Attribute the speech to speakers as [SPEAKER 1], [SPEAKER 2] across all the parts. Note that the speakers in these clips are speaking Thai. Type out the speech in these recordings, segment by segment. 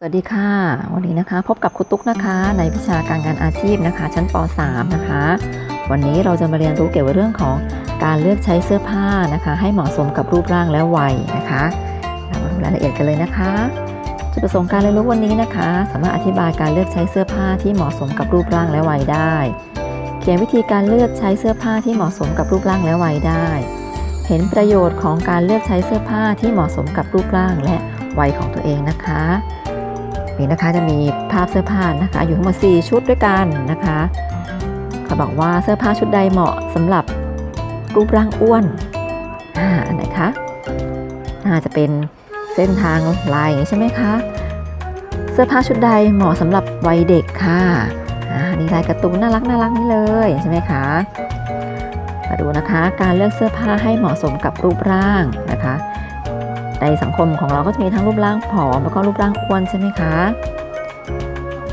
[SPEAKER 1] สวัสดีค่ะ วันนี้นะคะ พบกับครูตุ๊กนะคะ ในวิชาการงานอาชีพนะคะ ชั้นป .3 นะคะ วันนี้เราจะมาเรียนรู้เกี่ยวกับเรื่องของการเลือกใช้เสื้อผ้านะคะ ให้เหมาะสมกับรูปร่างและวัยนะคะเรามาดูรายละเอียดกันเลยนะคะจุดประสงค์การเรียนรู้วันนี้นะคะ สามารถอธิบายการเลือกใช้เสื้อผ้าที่เหมาะสมกับรูปร่างและวัยได้ เขียนวิธีการเลือกใช้เสื้อผ้าที่เหมาะสมกับรูปร่างและวัยได้ เห็นประโยชน์ของการเลือกใช้เสื้อผ้าที่เหมาะสมกับรูปร่างและวัยของตัวเองนะคะ นี่นะคะจะมีภาพเสื้อผ้านะคะอยู่ทั้งหมด4ชุดด้วยกันนะคะเขาบอกว่าเสื้อผ้าชุดใดเหมาะสำหรับรูปร่างอ้วนอ่าอันไหนคะน่าจะเป็นเส้นทางลายอย่างนี้ใช่ไหมคะ เสื้อผ้าชุดใดเหมาะสำหรับวัยเด็กค่ะอ่านี่ลายการ์ตูนน่ารักน่ารักนี่เลยใช่ไหมคะมาดูนะคะการเลือกเสื้อผ้าให้เหมาะสมกับรูปร่างนะคะ ในสังคมของเราก็จะมีทั้งรูปร่างผอมแล้วก็รูปร่างอ้วนใช่ไหมคะ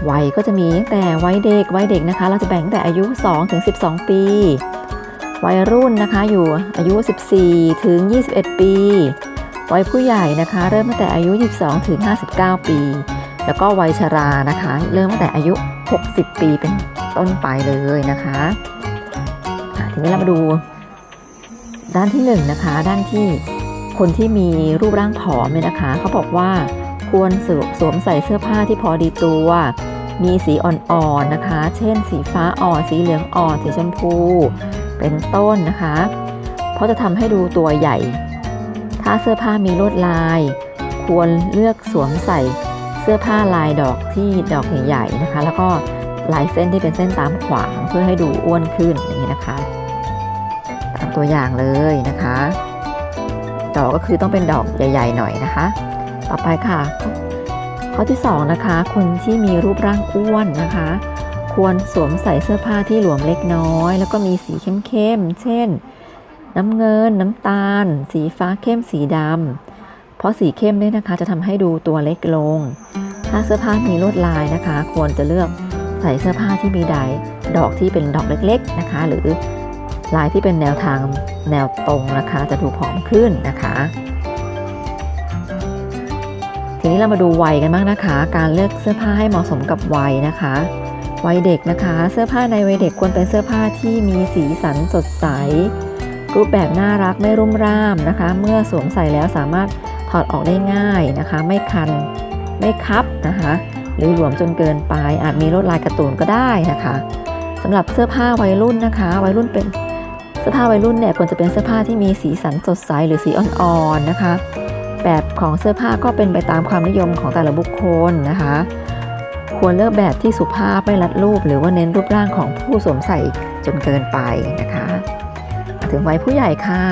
[SPEAKER 1] วัยก็จะมีตั้งแต่วัยเด็กวัยเด็กนะคะ เราจะแบ่งแต่อายุ2ถึง12 ปี วัยรุ่นนะคะอยู่อายุ 14 ถึง 21 ปี วัยผู้ใหญ่นะคะ เริ่มตั้งแต่อายุ 22 ถึง 59 ปี แล้วก็วัยชรานะคะ เริ่มตั้งแต่อายุ 60 ปีเป็นต้นไปเลยนะคะทีนี้เรามาดู ด้านที่1นงนะคะด้านที่ คนที่มีรูปร่างผอมเนี่ยนะคะ เขาบอกว่าควรสวสวมใส่เสื้อผ้าที่พอดีตัว มีสีอ่อนๆนะคะ เช่น สีฟ้าอ่อนสีเหลืองอ่อนสีชมพู เป็นต้นนะคะ เพราะจะทำให้ดูตัวใหญ่ ถ้าเสื้อผ้ามีลวดลาย ควรเลือกสวมใส่เสื้อผ้าลายดอกที่ดอกใหญ่ๆนะคะ แล้วก็ลายเส้นที่เป็นเส้นตามขวางเพื่อให้ดูอ้วนขึ้นอย่างนี้นะคะ ตามตัวอย่างเลยนะคะ ดอกก็คือต้องเป็นดอกใหญ่ ๆ หน่อยนะคะ ต่อไปค่ะ ข้อที่2นะคะคนที่มีรูปร่างอ้วนนะคะ ควรสวมใส่เสื้อผ้าที่หลวมเล็กน้อย แล้วก็มีสีเข้มๆเช่น น้ำเงิน น้ำตาล สีฟ้าเข้มสีดำเพราะสีเข้มเนี่ยนะคะจะทำให้ดูตัวเล็กลง ถ้าเสื้อผ้ามีลวดลายนะคะ ควรจะเลือกใส่เสื้อผ้าที่มีดายดอกที่เป็นดอกเล็กๆนะคะ หรือ ลายที่เป็นแนวทางแนวตรงนะคะ จะดูผอมขึ้นนะคะ ทีนี้เรามาดูวัยกันบ้างนะคะ การเลือกเสื้อผ้าให้เหมาะสมกับวัยนะคะ วัยเด็กนะคะ เสื้อผ้าในวัยเด็กควรเป็นเสื้อผ้าที่มีสีสันสดใส รูปแบบน่ารักไม่รุ่มร่ามนะคะ เมื่อสวมใส่แล้วสามารถถอดออกได้ง่ายนะคะ ไม่คันไม่คับนะคะ หรือหลวมจนเกินไปอาจมีลวดลายการ์ตูนก็ได้นะคะสำหรับเสื้อผ้าวัยรุ่นนะคะ วัยรุ่นเป็น สื้อผ้าวัยรุ่นเนี่ยควรจะเป็นเสื้อผ้าที่มีสีสันสดใสหรือสีอ่อนๆนะคะ แบบของเสื้อผ้าก็เป็นไปตามความนิยมของแต่ละบุคคลนะคะ ควรเลือกแบบที่สุภาพไม่รัดรูป หรือว่าเน้นรูปร่างของผู้สวมใส่จนเกินไปนะคะ ถึงวัยผู้ใหญ่ค่ะ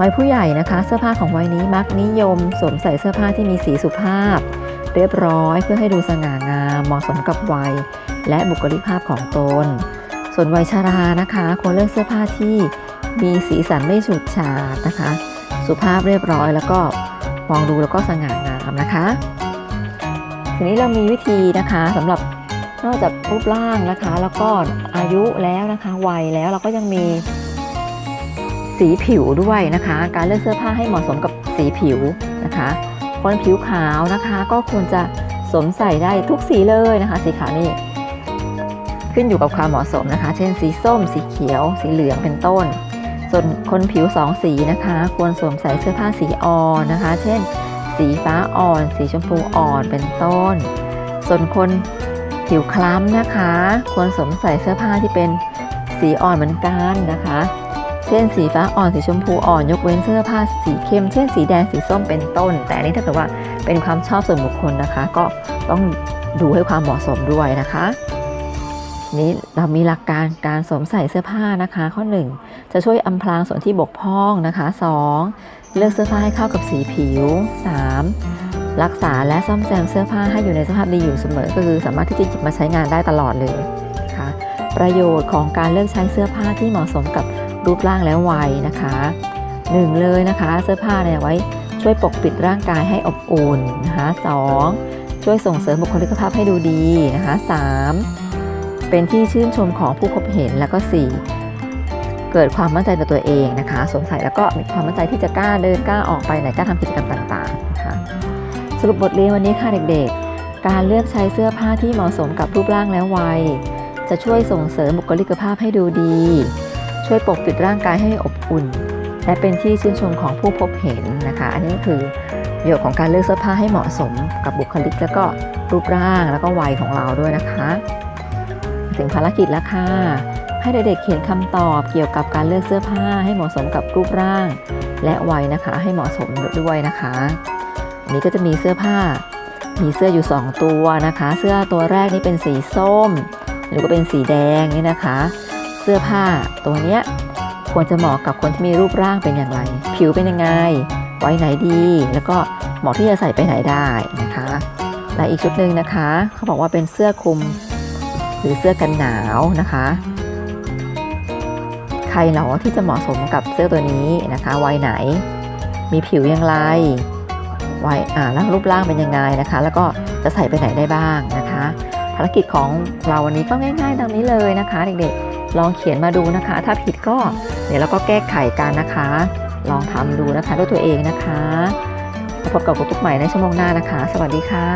[SPEAKER 1] วัยผู้ใหญ่นะคะ เสื้อผ้าของวัยนี้มักนิยมสวมใส่เสื้อผ้าที่มีสีสุภาพ เรียบร้อยเพื่อให้ดูสง่างามเหมาะสมกับวัย และบุคลิกภาพของตน ส่วนวัยชรานะคะ ควรเลือกเสื้อผ้าที่มีสีสันไม่ฉูดฉาดนะคะ สุภาพเรียบร้อยแล้วก็มองดูแล้วก็สง่างามนะคะ ทีนี้เรามีวิธีนะคะสำหรับนอกจากรูปร่างนะคะ แล้วก็อายุแล้วนะคะ วัยแล้วเราก็ยังมีสีผิวด้วยนะคะ การเลือกเสื้อผ้าให้เหมาะสมกับสีผิวนะคะคนผิวขาวนะคะ ก็ควรจะสวมใส่ได้ทุกสีเลยนะคะ สีขาวนี่ ขึ้นอยู่กับความเหมาะสมนะคะ เช่นสีส้ม สีเขียว สีเหลืองเป็นต้น ส่วนคนผิวสองสีนะคะ ควรสวมใส่เสื้อผ้าสีอ่อนนะคะ เช่น สีฟ้าอ่อน สีชมพูอ่อนเป็นต้น ส่วนคนผิวคล้ำนะคะ ควรสวมใส่เสื้อผ้าที่เป็นสีอ่อนเหมือนกันนะคะ เช่นสีฟ้าอ่อนสีชมพูอ่อนยกเว้นเสื้อผ้าสีเข้ม เช่นสีแดงสีส้มเป็นต้น แต่อันนี้ถ้าเกิดว่าเป็นความชอบส่วนบุคคลนะคะ ก็ต้องดูให้ความเหมาะสมด้วยนะคะ นี้เรามีหลักการการสวมใส่เสื้อผ้านะคะ ข้อ 1 จะช่วยอำพรางส่วนที่บกพร่องนะคะ 2. เลือกเสื้อผ้าให้เข้ากับสีผิว 3. รักษาและซ่อมแซมเสื้อผ้าให้อยู่ในสภาพดีอยู่เสมอก็คือสามารถที่จะหยิบมาใช้งานได้ตลอดเลยนะคะประโยชน์ของการเลือกใช้เสื้อผ้าที่เหมาะสมกับรูปร่างและวัยนะคะหนึ่งเลยนะคะ เสื้อผ้าเนี่ยไว้ช่วยปกปิดร่างกายให้อบอุ่นนะคะสองช่วยส่งเสริมบุคลิกภาพให้ดูดีนะคะสาม เป็นที่ชื่นชมของผู้พบเห็นแล้วก็ 4 เกิดความมั่นใจในตัวเองนะคะสวมใส่แล้วก็มีความมั่นใจที่จะกล้าเดินกล้าออกไปไหนกล้าทำกิจกรรมต่างๆนะคะสรุปบทเรียนวันนี้ค่ะเด็กๆ การเลือกใช้เสื้อผ้าที่เหมาะสมกับรูปร่างและวัย จะช่วยส่งเสริมบุคลิกภาพให้ดูดี ช่วยปกปิดร่างกายให้อบอุ่น และเป็นที่ชื่นชมของผู้พบเห็นนะคะ อันนี้ก็คือประโยชน์ของการเลือกเสื้อผ้าให้เหมาะสมกับบุคลิก แล้วก็รูปร่างแล้วก็วัยของเราด้วยนะคะ ถึงภารกิจแล้วค่ะ ให้เด็กๆเขียนคำตอบเกี่ยวกับการเลือกเสื้อผ้าให้เหมาะสมกับรูปร่าง และวัยนะคะ ให้เหมาะสมด้วยนะคะอันนี้ก็จะมีเสื้อผ้า มีเสื้ออยู่ 2 ตัวนะคะ เสื้อตัวแรกนี่เป็นสีส้ม หรือว่าเป็นสีแดงนี่นะคะ เสื้อผ้าตัวเนี้ยควรจะเหมาะกับคนที่มีรูปร่างเป็นอย่างไร ผิวเป็นยังไง ไว้ไหนดี แล้วก็เหมาะที่จะใส่ไปไหนได้นะคะ และอีกชุดหนึ่งนะคะ เขาบอกว่าเป็นเสื้อคลุม หรือเสื้อกันหนาวนะคะ ใครเหรอที่จะเหมาะสมกับเสื้อตัวนี้นะคะวัยไหน มีผิวอย่างไรวัยอ่าแล้วรูปร่างเป็นยังไงนะคะ แล้วก็จะใส่ไปไหนได้บ้างนะคะ ภารกิจของเราวันนี้ก็ง่ายๆ ดังนี้เลยนะคะ เด็กๆลองเขียนมาดูนะคะ ถ้าผิดก็เดี๋ยวเราก็แก้ไขกันนะคะ ลองทำดูนะคะด้วยตัวเองนะคะพบกับกุ๊กใหม่ในชั่วโมงหน้านะคะ สวัสดีค่ะ